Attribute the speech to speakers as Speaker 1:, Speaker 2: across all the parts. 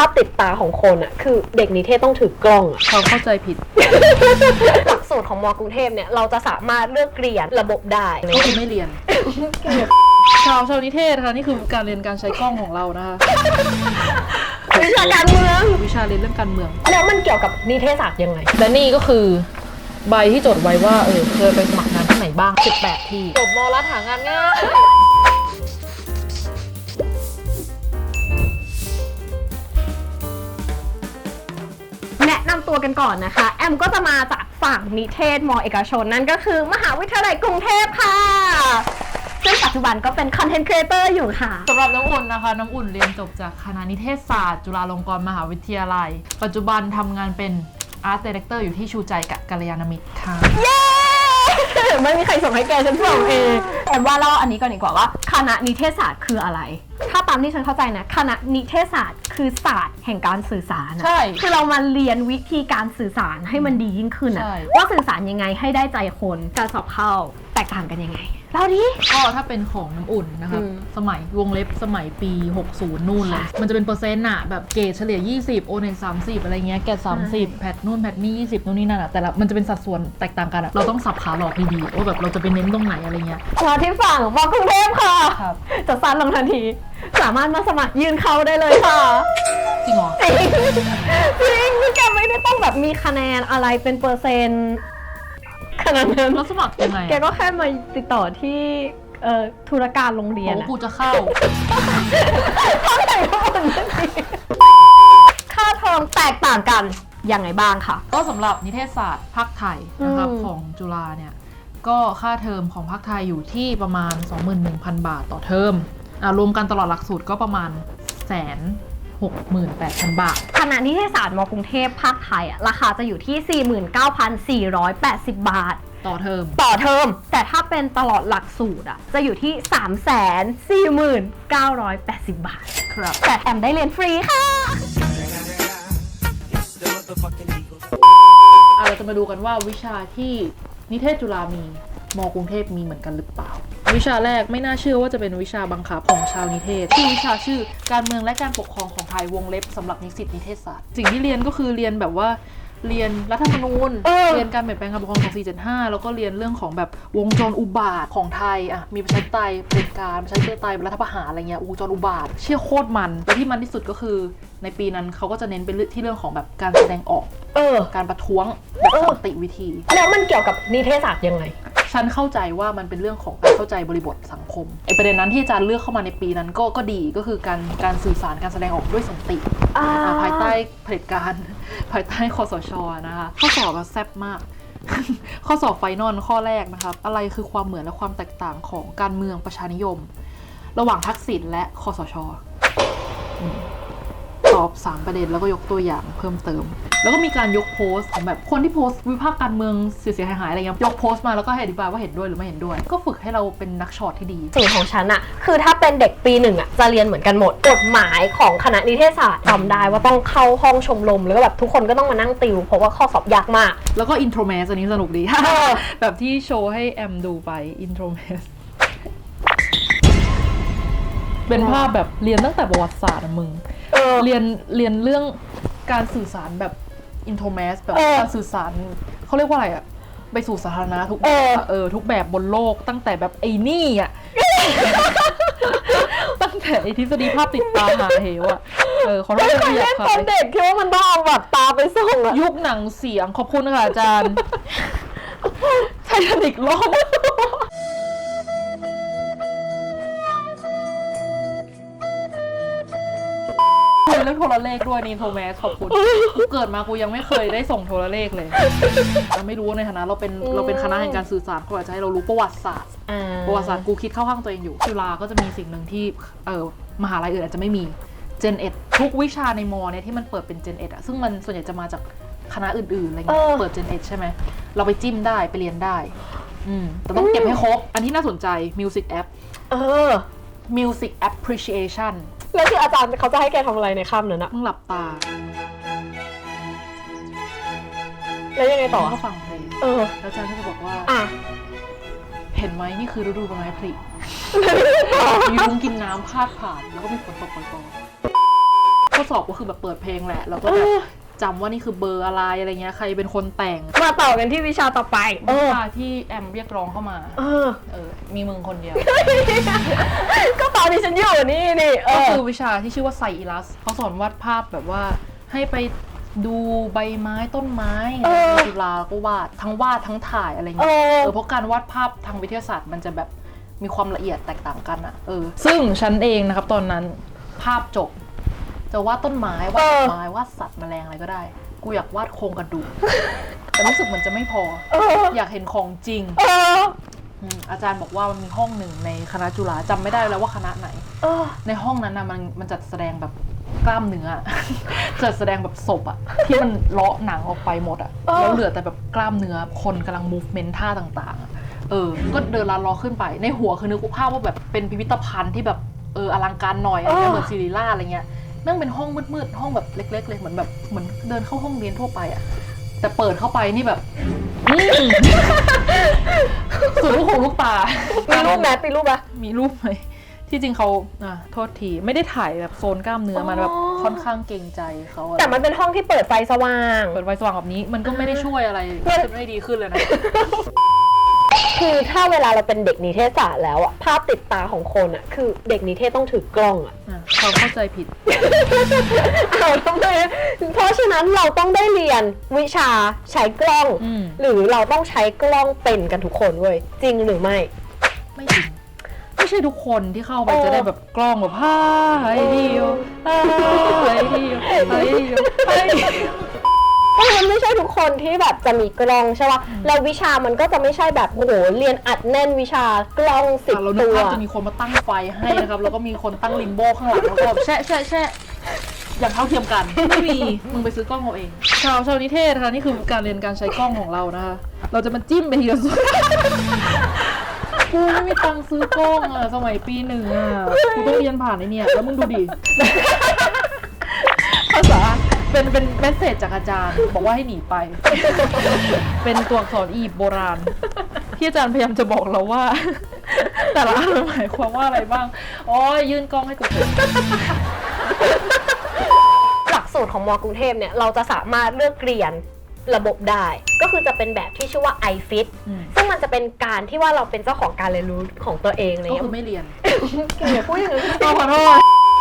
Speaker 1: าพติดตาของคนอะคือเด็กนิเทศต้องถือกล้องอะ
Speaker 2: เขาเข้าใจผิด
Speaker 1: หลักสูตรของมกรุงเทพเนี่ย เราจะสามารถเลือกเรียนระบบได้
Speaker 2: ก็คือไม่เรียน ชาวชาวนิเทศค่ะนี่คือการเรียนการใช้กล้องของเรานะคะ
Speaker 1: วิชาการเมือง
Speaker 2: วิชาเรียนเรื่องการเมือง
Speaker 1: แล้วมันเกี่ยวกับนิเทศศาสตร์ยังไง
Speaker 2: และนี่ก็คือ ใบที่จดไว้ว่าเออเคยไปสมัครงานที่ไหนบ้าง 18 ที่จบมรัฐหางานง่าย
Speaker 1: นะนำตัวกันก่อนนะคะ แอมก็จะมาจากฝั่งนิเทศมเอกชนนั่นก็คือ มหาวิทยาลัยกรุงเทพค่ะ ซึ่งปัจจุบันก็เป็นคอนเทนต์ครีเอเตอร์อยู่ค่ะ
Speaker 2: สำหรับน้ำอุ่นนะคะ น้ำอุ่นเรียนจบจากคณะนิเทศศาสตร์จุฬาลงกรณ์มหาวิทยาลัย ปัจจุบันทำงานเป็นอาร์ตดีเรคเตอร์อยู่ที่ชูใจกับกัลยาณมิตรค่ะ
Speaker 1: เย้ ไม่มีใครส่งให้แกฉันส่งเองแอมว่าเล่าอันนี้ก่อนดีกว่าว่าคณะนิเทศศาสตร์คืออะไรถ้า ตามที่ฉันเข้าใจนะคณะนิเทศศาสตร์คือศาสตร์แห่งการสื่อสารอะ
Speaker 2: ใช่
Speaker 1: คือเรามาเรียนวิธีการสื่อสารให้มันดียิ่งขึ้นอะ
Speaker 2: ใช่
Speaker 1: ว่าสื่อสารยังไงให้ได้ใจคนการสอบเข้าแตกต่างกันยังไงเล่าดิ
Speaker 2: ก็ถ้าเป็นของน้ำอุ่นนะครับ
Speaker 1: อืม
Speaker 2: สมัยวงเล็บสมัยปี 60 นู่นเลย มันจะเป็นเปอร์เซ็นต์อะแบบเกรดเฉลี่ย 20 โอเน็ต30 อะไรเงี้ย แกด30 แพทนู่นแพทนี่ 20 นู่นนี่นั่นอะแต่ละมันจะเป็นสัดส่วนแตกต่างกันอะเราต้องสับขาหลอกดีๆว่าแบบเราจะไปเน้นตรงไหนอะไรเงี้ย
Speaker 1: มาที่ฝั่งมอกรุงเทพค่ะ
Speaker 2: ครับ
Speaker 1: จะสั้นลงทันที สามารถมาสมัครยืนเข้าได้เลยค่ะ
Speaker 2: จริงเหรอ
Speaker 1: จริงจริงคือแกไม่ได้ต้องแบบมีคะแนนอะไรเป็นเปอร์เซ็นต์ข นาดนั้น
Speaker 2: แล้วสมัครยังไง
Speaker 1: แก
Speaker 2: อะ
Speaker 1: ก็แค่มาติดต่อที่เอ่อธุรการโรงเรียน
Speaker 2: โอ้
Speaker 1: อะ
Speaker 2: กูจะเข้า
Speaker 1: เท่าไหร่ก็หมดนั่นเองค่าเทอมแตกต่างกันยังไงบ้างค่ะ
Speaker 2: ก็สำหรับนิเทศศาสตร์ภาคไทยนะครับ
Speaker 1: อืม
Speaker 2: ของจุฬาเนี่ยก็ค่าเทอมของภาคไทยอยู่ที่ประมาณ 21,000 บาทต่อเทอมอ่ารวมกันตลอดหลักสูตรก็ประมาณแสน หกหมื่นแปดพันบาท
Speaker 1: คณะนิเทศศาสตร์มกรุงเทพภาคไทยอะราคาจะอยู่ที่ 49,480 บาท
Speaker 2: ต่อเทอม
Speaker 1: ต่อเทอม แต่ถ้าเป็นตลอดหลักสูตรอะจะอยู่ที่ 349,980 บาท
Speaker 2: ครับ
Speaker 1: แต่แอมได้เรียนฟรีค่ะ
Speaker 2: อะเราจะมาดูกันว่าวิชาที่นิเทศจุฬามี มกรุงเทพมีเหมือนกันหรือเปล่า วิชาแรกไม่น่าเชื่อว่าจะเป็นวิชาบังคับของชาวนิเทศชื่อวิชาชื่อการเมืองและการปกครองของไทยวงเล็บสำหรับนิสิตนิเทศศาสตร์ สิ่งที่เรียนก็คือเรียนแบบว่าเรียนรัฐธรรมนูญ
Speaker 1: เออ
Speaker 2: เรียนการเปลี่ยนแปลงการปกครอง2475 แล้วก็เรียนเรื่องของแบบวงจรอุบาทของไทยอะมีประชาธิปไตยเผด็จการประชาธิปไตยรัฐประหารอะไรเงี้ยวงจรอุบาท เชี่ยโคตรมันและที่มันที่สุดก็คือ ในปีนั้นเขาก็จะเน้นไปที่เรื่องของแบบการแสดงออก
Speaker 1: เออ
Speaker 2: การประท้วงแบบ
Speaker 1: เออ
Speaker 2: สันติวิธี
Speaker 1: แล้วมันเกี่ยวกับนิเทศศาสตร์ยังไง
Speaker 2: ฉันเข้าใจว่ามันเป็นเรื่องของการเข้าใจบริบทสังคมไอประเด็นนั้นที่อาจารย์เลือกเข้ามาในปีนั้นก็ก็ดีก็คือการการสื่อสารการแสดงออกด้วยสันติ
Speaker 1: อ่า
Speaker 2: อ่าภายใต้เผด็จการ ภายใต้คอสชนะคะข้อสอบก็แซ่บมากข้อสอบไฟนอลข้อแรกนะครับ อะไรคือความเหมือนและความแตกต่างของการเมืองประชานิยม ระหว่างทักษิณและคอสช อืมตอบ 3 ประเด็นแล้วก็ยกตัวอย่างเพิ่มเติม แล้วก็มีการยกโพสต์ของแบบคนที่โพสต์วิพากษ์การเมืองเสียหายๆอะไรเงี้ยยกโพสต์มาแล้วก็ให้อธิบายว่าเห็นด้วยหรือไม่เห็นด้วย ก็ฝึกให้เราเป็นนักช็อตที่ดี
Speaker 1: สูตรของฉันอะคือถ้าเป็นเด็กปีหนึ่งอะจะเรียนเหมือนกันหมดกฎหมายของคณะนิเทศศาสตร์จำได้ว่าต้องเข้าห้องชมรมแล้วก็แบบทุกคนก็ต้องมานั่งติวเพราะว่าข้อสอบยากมาก
Speaker 2: แล้วก็อินโทรแมสอันนี้สนุกดี
Speaker 1: อ
Speaker 2: แบบที่โชว์ให้แอมดูไปอินโทรแมสเป็นภาพแบบเรียนตั้งแต่ประวัติศาสตร์อะมึง
Speaker 1: เออ
Speaker 2: เรียนเรียนเรื่องการสื่อสารแบบอินโทรแมสแบบ
Speaker 1: เออ
Speaker 2: การสื่อสารเขาเรียกว่าอะไรอะไปสู่สาธารณะทุก
Speaker 1: เอ
Speaker 2: แบบ
Speaker 1: อ
Speaker 2: อะเออ ทุกแบบบนโลกตั้งแต่แบบไอ้นี่อะตั้งแต่ไอ้ทฤษฎีภาพติดตาหาเหวอะเออขอโทษ
Speaker 1: ไม่เค
Speaker 2: ที่
Speaker 1: ย
Speaker 2: อยา
Speaker 1: เล่น
Speaker 2: ก
Speaker 1: ต
Speaker 2: ขา
Speaker 1: อน
Speaker 2: ย
Speaker 1: เด็กคิดว่ามันต้องเอาแบบตาไปส่งอะ
Speaker 2: ยุคหนังเสียงขอบคุณค่ะอาจารย์ ไททานิกล่ม เรื่องโทรเลขด้วยนี่โทรแมสขอบคุณกูเกิดมากูยังไม่เคยได้ส่งโทรเลขเลยเราไม่รู้ในฐานะเราเป็นเราเป็นคณะแห่งการสื่อสารเขาอาจจะให้เรารู้ประวัติศาสตร์
Speaker 1: อ่า
Speaker 2: ประวัติศาสตร์กูคิดเข้าข้างตัวเองอยู่จุฬาก็จะมีสิ่งหนึ่งที่เออมหาลัยอื่นอาจจะไม่มี Gen 1ทุกวิชาในมอเนี่ยที่มันเปิดเป็น Gen 1อะซึ่งมันส่วนใหญ่จะมาจากคณะอื่นๆอะไรเงี้ย
Speaker 1: เออ
Speaker 2: เปิด Gen 1ใช่ไหมเราไปจิ้มได้ไปเรียนได้อืมแต่ต้องเก็บให้ครบ อันที่น่าสนใจ Music App
Speaker 1: เออ
Speaker 2: Music Appreciation
Speaker 1: แล้วคืออาจารย์เขาจะให้แกทำอะไรในค่ำนั้นอะ
Speaker 2: มึงหลับตา
Speaker 1: แล้วยังไงต่อ
Speaker 2: ก็
Speaker 1: อะ
Speaker 2: ฟังเพลง
Speaker 1: เออ
Speaker 2: แล้วอาจารย์ก็จะบอกว่า
Speaker 1: อะ
Speaker 2: เห็นไหมนี่คือฤดูใบไม้ผลิมียุงกินน้ำพาดผ่าน แล้วก็มีฝนตกปล่อยๆข้อสอบก็คือแบบเปิดเพลงแหละ แล้วก็แบบ จำว่านี่คือเบอร์อะไรอะไรเงี้ยใครเป็นคนแต่ง
Speaker 1: มาต่อกันที่วิชาต่อไปเออ
Speaker 2: วิชาที่แอมเรียกร้องเข้ามา
Speaker 1: เออ
Speaker 2: เออมีมึงคนเดียว
Speaker 1: ก็ตอนที่ฉันอยู่นี่นี่เอ
Speaker 2: ก็
Speaker 1: อ
Speaker 2: คือวิชาที่ชื่อว่าไซอิลัสเขาสอนวาดภาพแบบว่าให้ไปดูใบไม้ต้นไม้
Speaker 1: เออ
Speaker 2: ในจุฬาก็วาดทั้งวาดทั้งถ่ายอะไร
Speaker 1: เอ
Speaker 2: เงี้ย
Speaker 1: อ
Speaker 2: เออเพราะการวาดภาพทางวิทยาศาสตร์มันจะแบบมีความละเอียดแตกต่างกันอะเออ ซึ่งฉันเองนะครับตอนนั้นภาพจบ จะวาดต้นไม้วาดดอกไม้วาดสัตว์แมลงอะไรก็ได้ กูอยากวาดโครงกระดูกแต่รู้สึกเหมือนจะไม่พอ
Speaker 1: เออ
Speaker 2: อยากเห็นของจริง
Speaker 1: เออ
Speaker 2: อืมอาจารย์บอกว่ามันมีห้องหนึ่งในคณะจุฬาจำไม่ได้แล้วว่าคณะไหน
Speaker 1: เออ
Speaker 2: ในห้องนั้นนะมันมันจัดแสดงแบบกล้ามเนื้อจัดแสดงแบบศพอะที่มันเลาะหนังออกไปหมดอะ
Speaker 1: เออ
Speaker 2: แล้วเหลือแต่แบบกล้ามเนื้อคนกำลัง movement ท่าต่างๆอะเออ ก็เดินลานล้อขึ้นไป ในหัวคือนึกภาพว่าแบบเป็นพิพิธภัณฑ์ที่แบบเอออลังการหน่อยอะไรเงี้ยเหมือนซีรีล่าอะไรเงี้ย นั่งเป็นห้องมืดๆห้องแบบเล็ก ๆ เลยเหมือนแบบเหมือนเดินเข้าห้องเรียนทั่วไปอะแต่เปิดเข้าไปนี่แบบอืมสุดลูกหูลูกตา
Speaker 1: มีรูปไหมมีรูปปะ
Speaker 2: มีรูปไหมที่จริงเขาอะโทษที ไม่ได้ถ่ายแบบโซนกล้ามเนื้อมันแบบ
Speaker 1: อ๋อ
Speaker 2: ค่อนข้างเกรงใจเขาอะไร
Speaker 1: แต่มันเป็นห้องที่เปิดไฟสว่าง
Speaker 2: เปิดไฟสว่างแบบนี้มันก็ไม่ได้ช่วยอะไร
Speaker 1: มัน
Speaker 2: จะไม่ดีขึ้นเลยนะ
Speaker 1: คือถ้าเวลาเราเป็นเด็กนิเทศศาสตร์แล้วอะภาพติดตาของคนอะคือเด็กนิเทศต้องถือกล้องอะ
Speaker 2: อะเขาเข้าใจผิด
Speaker 1: เอาทำไมเพราะฉะนั้นเราต้องได้เรียนวิชาใช้กล้อง
Speaker 2: อืม
Speaker 1: หรือเราต้องใช้กล้องเป็นกันทุกคนเว้ยจริงหรือไม่
Speaker 2: ไม่จริงไม่ใช่ทุกคนที่เข้าไป
Speaker 1: เออ
Speaker 2: จะได้แบบกล้องแบบฮ่าไอ้เดียวฮ่าไอ้เดียวไอ้เดียวไอ้เดียว
Speaker 1: เพ ราะมันไม่ใช่ทุกคนที่แบบจะมีกล้องใช่ปะแล้ววิชามันก็จะไม่ใช่แบบโอ้โหเรียนอัดแน่นวิชากล้องสิบ
Speaker 2: อะเรานึก
Speaker 1: ตัว
Speaker 2: ภาพจะมีคนมาตั้งไฟให้นะครับ แล้วก็มีคนตั้งลิมโบข้างหลังแล้วก็แบบแช่แช่แช่อย่างเท่าเทียมกันไม่มีมึงไปซื้อกล้องเอาเองชาวชาวนิเทศค่ะนี่คือการเรียนการใช้กล้องของเรานะคะเราจะมาจิ้มไปทีละส่วนกูไม่มีตังค์ซื้อกล้องอะสมัยปีหนึ่งอะกูต้องเรียนผ่านไอเนี่ยแล้วมึงดูดิภาษา เป็นเป็นเมสเซจจากอาจารย์ บอกว่าให้หนีไป เป็นตัวอักษรอียิปต์โบราณ ที่อาจารย์พยายามจะบอกเราว่า แต่ละอันมันหมายความว่าอะไรบ้างอ๋อยื่นกล้องให้กูเถอะ
Speaker 1: หลักสูตรของมกรุงเทพเนี่ยเราจะสามารถเลือกเรียนระบบได้ ก็คือจะเป็นแบบที่ชื่อว่า iFit
Speaker 2: อืม
Speaker 1: ซึ่งมันจะเป็นการที่ว่าเราเป็นเจ้าของการเรียนรู้ของตัวเองอะไร
Speaker 2: ก็
Speaker 1: เงี้
Speaker 2: คื
Speaker 1: ย
Speaker 2: อไม่เรียน
Speaker 1: อย่าพูดอย่างนี้
Speaker 2: ขอโทษ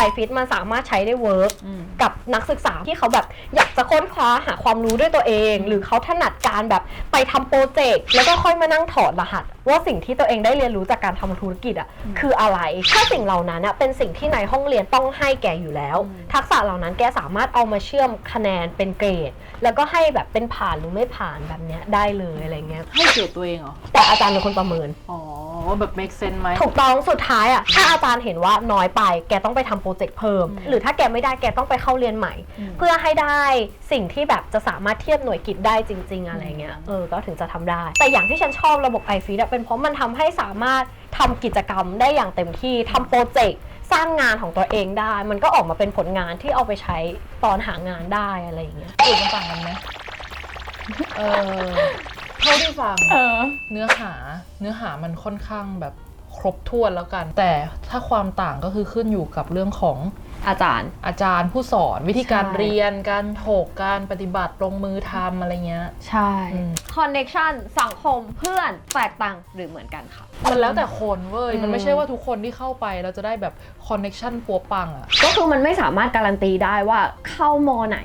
Speaker 1: ไอฟิตมันสามารถใช้ได้เวิร์ก
Speaker 2: อืม
Speaker 1: กับนักศึกษาที่เขาแบบอยากจะค้นคว้าหาความรู้ด้วยตัวเอง หรือเขาถนัดการแบบไปทำโปรเจกต์แล้วก็ค่อยมานั่งถอดรหัส ว่าสิ่งที่ตัวเองได้เรียนรู้จากการทำธุรกิจอะคืออะไรถ้าสิ่งเหล่านั้นอะเป็นสิ่งที่ในห้องเรียนต้องให้แกอยู่แล้ว ทักษะเหล่านั้นแกสามารถเอามาเชื่อมคะแนนเป็นเกรด แล้วก็ให้แบบเป็นผ่านหรือไม่ผ่านแบบเนี้ยได้เลยอะไรเงี้ย
Speaker 2: ให้เกียรติตัวเองเหรอ
Speaker 1: แต่อาจารย์เป็นคนประเมิน
Speaker 2: อ๋อว่า แบบ make sense ไหม
Speaker 1: ถูกต้องสุดท้ายอะถ้าอาจารย์เห็นว่าน้อยไป แกต้องไปทำโปรเจกต์เพิ่ม
Speaker 2: อืม
Speaker 1: หรือถ้าแกไม่ได้แกต้องไปเข้าเรียนใหม่
Speaker 2: อืม
Speaker 1: เพื่อให้ได้สิ่งที่แบบจะสามารถเทียบหน่วยกิจได้จริง ๆ อะไรเงี้ยเออก็ถึงจะทำได้ แต่อย่างที่ฉันชอบระบบ i f e e d เป็นเพราะมันทำให้สามารถทำกิจกรรมได้อย่างเต็มที่ทำโปรเจกต์สร้างงานของตัวเองได้ มันก็ออกมาเป็นผลงานที่เอาไปใช้ตอนหางานได้อะไรอย่างเงี้ย
Speaker 2: สูตรมันต่างกันไหมเออ เท่าที่ฟัง
Speaker 1: เออ
Speaker 2: เนื้อหาเนื้อหามันค่อนข้างแบบครบถ้วนแล้วกัน แต่ถ้าความต่างก็คือขึ้นอยู่กับเรื่องของ
Speaker 1: อาจารย์
Speaker 2: อาจารย์ผู้สอนวิธีการ
Speaker 1: ใช่
Speaker 2: เรียนการถกการปฏิบัติลงมือทำอะไรเงี้ย
Speaker 1: ใช่
Speaker 2: อืม
Speaker 1: คอนเน t ชันสังคมเพื่อนแตกต่างหรือเหมือนกันค่ะ
Speaker 2: มันแล้วแต่คนเว้ย
Speaker 1: อืม
Speaker 2: มันไม่ใช่ว่าทุกคนที่เข้าไปเราจะได้แบบคอนเน็ชันปัวปังอะ
Speaker 1: ก็คือมันไม่สามารถการันตีได้ว่าเข้ามอไหน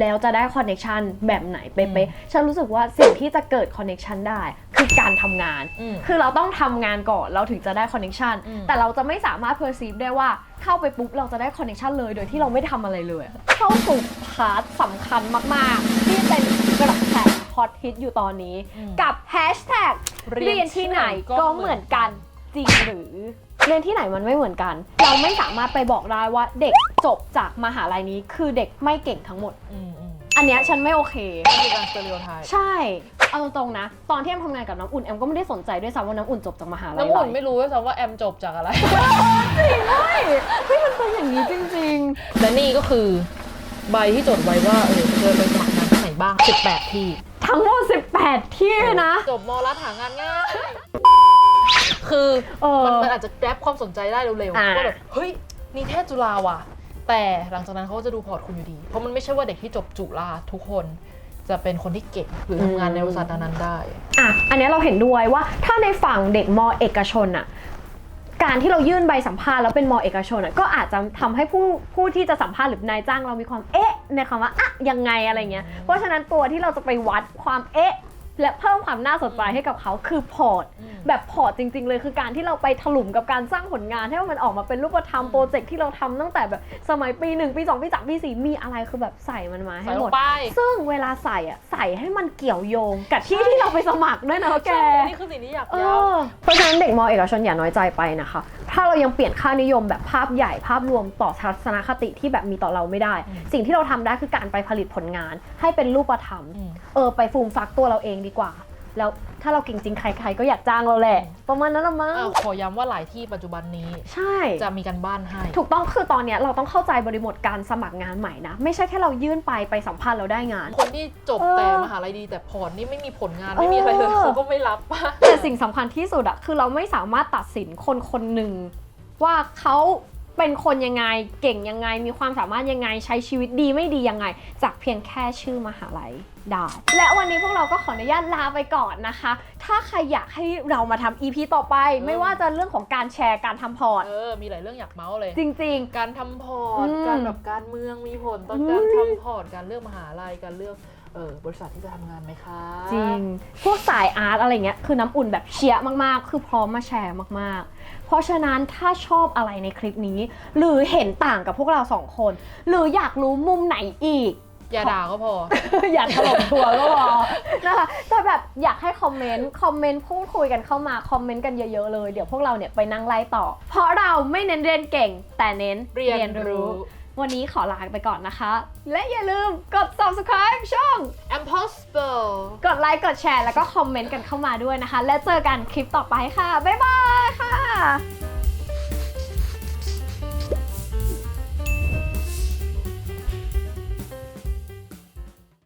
Speaker 1: แล้วจะได้คอนเน t ชันแบบไหนเป๊ะๆฉันรู้สึกว่าสิ่งที่จะเกิดคอนเน t ชันได้คือ การทำงาน
Speaker 2: อืม
Speaker 1: คือเราต้องทำงานก่อนเราถึงจะได้คอนเน t ชัน
Speaker 2: อืม
Speaker 1: แต่เราจะไม่สามารถเพอร์ซีฟได้ว่าเข้าไปปุ๊บเราจะได้คอนเน t ชันเลย โดยที่เราไม่ทำอะไรเลยเข้าสู่พาร์ทสำคัญมาก ๆ ที่เป็นกระแสฮอตฮิตอยู่ตอนนี้ กับแฮชแท็กเรียนที่ไหนก็เหมือนกันจริงหรือ เรียนที่ไหนมันไม่เหมือนกัน เราไม่สามารถไปบอกได้ว่าเด็กจบจากมหาลัยนี้คือเด็กไม่เก่งทั้งหมด
Speaker 2: อืมอืม
Speaker 1: อันเนี้ยฉันไม่โอเค
Speaker 2: มีการสเตอริโอไทป์
Speaker 1: ใช่ เอาตรงๆนะ ตอนที่แอมทำงานกับน้ำอุ่นแอมก็ไม่ได้สนใจด้วยซ้ำว่าน้ำอุ่นจบจากมหาลัย
Speaker 2: น้ำอุ่น
Speaker 1: อะไร
Speaker 2: ไม่รู้ด้วยซ้ำว่าแอมจบจากอะไร
Speaker 1: เฮ้ยมันเป็นอย่างนี้จริง
Speaker 2: และนี่ก็คือใบที่จดไว้ว่าเออเธอไปสมัครงานที่ไหนบ้าง 18 ที่
Speaker 1: ๆทั้งหมด18 ที่นะ
Speaker 2: จบมรัฐหางานง่ายคือ
Speaker 1: เออ
Speaker 2: มันมันอาจจะแกร็บความสนใจได้เร็ว
Speaker 1: อ่า
Speaker 2: ๆก็แบบเฮ้ยนิเทศจุฬาว่ะ แต่หลังจากนั้นเขาก็จะดูพอร์ตคุณอยู่ดี เพราะมันไม่ใช่ว่าเด็กที่จบจุฬาทุกคน จะเป็นคนที่เก่งหรือทำงานในบริษัทนั้นๆได้
Speaker 1: อะ อันเนี้ยเราเห็นด้วยว่าถ้าในฝั่งเด็กมเอกชนอะการที่เรายื่นใบสัมภาษณ์แล้วเป็นมเอกชนอะก็อาจจะทำให้ผู้ผู้ที่จะสัมภาษณ์หรือนายจ้างเรามีความเอ๊ะในคำว่าอะยังไงอะไรเงี้ย เพราะฉะนั้นตัวที่เราจะไปวัดความเอ๊ะ และเพิ่มความน่าสนใจให้กับเขาคือพอร์ต
Speaker 2: อืม
Speaker 1: แบบพอร์ตจริง ๆ เลยคือการที่เราไปถลุมกับการสร้างผลงาน ให้มันออกมาเป็นรูปธรรมโปรเจกต์ที่เราทำตั้งแต่แบบสมัยปีหนึ่งปีสองปีสามปีสี่มีอะไรคือแบบใส่มันมาให้
Speaker 2: ใส่
Speaker 1: ห
Speaker 2: ล
Speaker 1: ม
Speaker 2: ง
Speaker 1: ด
Speaker 2: ไป
Speaker 1: ซึ่งเวลาใส่อะใส่ให้มันเกี่ยวโยง กับที่ที่เราไปสมัครด้วยนะแก
Speaker 2: ใช่อันนี่คือสิ่งที่อยาก
Speaker 1: เอ
Speaker 2: ย้
Speaker 1: อเพราะฉะนั้นเด็กมอเอกชนอย่าน้อยใจไปนะคะ ถ้าเรายังเปลี่ยนค่านิยมแบบภาพใหญ่ภาพรวมต่อทัศนคติที่แบบมีต่อเราไม่ได้ สิ่งที่เราทำได้คือการไปผลิตผลงาน ให้เป็นรูปธรรม
Speaker 2: อืม
Speaker 1: เออไปฟูมฟักตัวเราเองดีกว่า แล้วถ้าเราเก่งจริงใครๆก็อยากจ้างเราแหละ ประมาณนั้นละมั้ง
Speaker 2: อ้าวขอย้ำว่าหลายที่ปัจจุบันนี้
Speaker 1: ใช่
Speaker 2: จะมีการบ้านให้
Speaker 1: ถูกต้องคือตอนเนี้ยเราต้องเข้าใจบริบทการสมัครงานใหม่นะ ไม่ใช่แค่เรายื่นไปไปสัมภาษณ์เราได้งาน
Speaker 2: คนที่จบ
Speaker 1: เออ
Speaker 2: แต่มหาลัยดีแต่พอร์ตนี่ไม่มีผลงานไม่มีอะไรเลย
Speaker 1: เออ
Speaker 2: เขาก็ไม่รับป่ะ
Speaker 1: แต่สิ่งสำคัญที่สุดอะคือเราไม่สามารถตัดสินคนคนหนึ่งว่าเขาเป็นคนยังไงเก่งยังไงมีความสามารถยังไงใช้ชีวิตดีไม่ดียังไง จากเพียงแค่ชื่อมหาลัยได้ และวันนี้พวกเราก็ขออนุญาตลาไปก่อนนะคะ ถ้าใครอยากให้เรามาทำ EP ต่อไป
Speaker 2: เออ
Speaker 1: ไม่ว่าจะเรื่องของการแชร์การทำพอร์ต
Speaker 2: เออ มีหลายเรื่องอยากเมาส์เลย
Speaker 1: จริง
Speaker 2: การทำพอร์ต
Speaker 1: อืม
Speaker 2: การแบบการเมืองมีผลต่อ
Speaker 1: อืม
Speaker 2: การทำพอร์ต การเลือกมหาลัย การเลือกเออบริษัทที่จะทำงานไหมคะ
Speaker 1: ๆ จริง พวกสายอาร์ตอะไรเงี้ย คือน้ำอุ่นแบบเชียร์มาก ๆ คือพร้อมมาแชร์มาก ๆ เพราะฉะนั้นถ้าชอบอะไรในคลิปนี้ หรือเห็นต่างกับพวกเราสองคน หรืออยากรู้มุมไหนอีก
Speaker 2: อย่าด่าก็พอ
Speaker 1: อยากถล่มทัวร์ก็พอนะคะแต่แบบอยากให้คอมเมนต์คอมเมนต์พูดคุยกันเข้ามาคอมเมนต์กันเยอะๆเลยเดี๋ยวพวกเราเนี่ยไปนั่งไล่ต่อ เพราะเราไม่เน้นเรียนเก่ง แต่เน้น
Speaker 2: เรียนรู้
Speaker 1: วันนี้ขอลาไปก่อนนะคะ และอย่าลืมกด subscribe ช่อง
Speaker 2: impossible
Speaker 1: กดไลค์กดแชร์แล้วก็คอมเมนต์กันเข้ามาด้วยนะคะ และเจอกันคลิปต่อไปค่ะบ๊ายบายค่ะ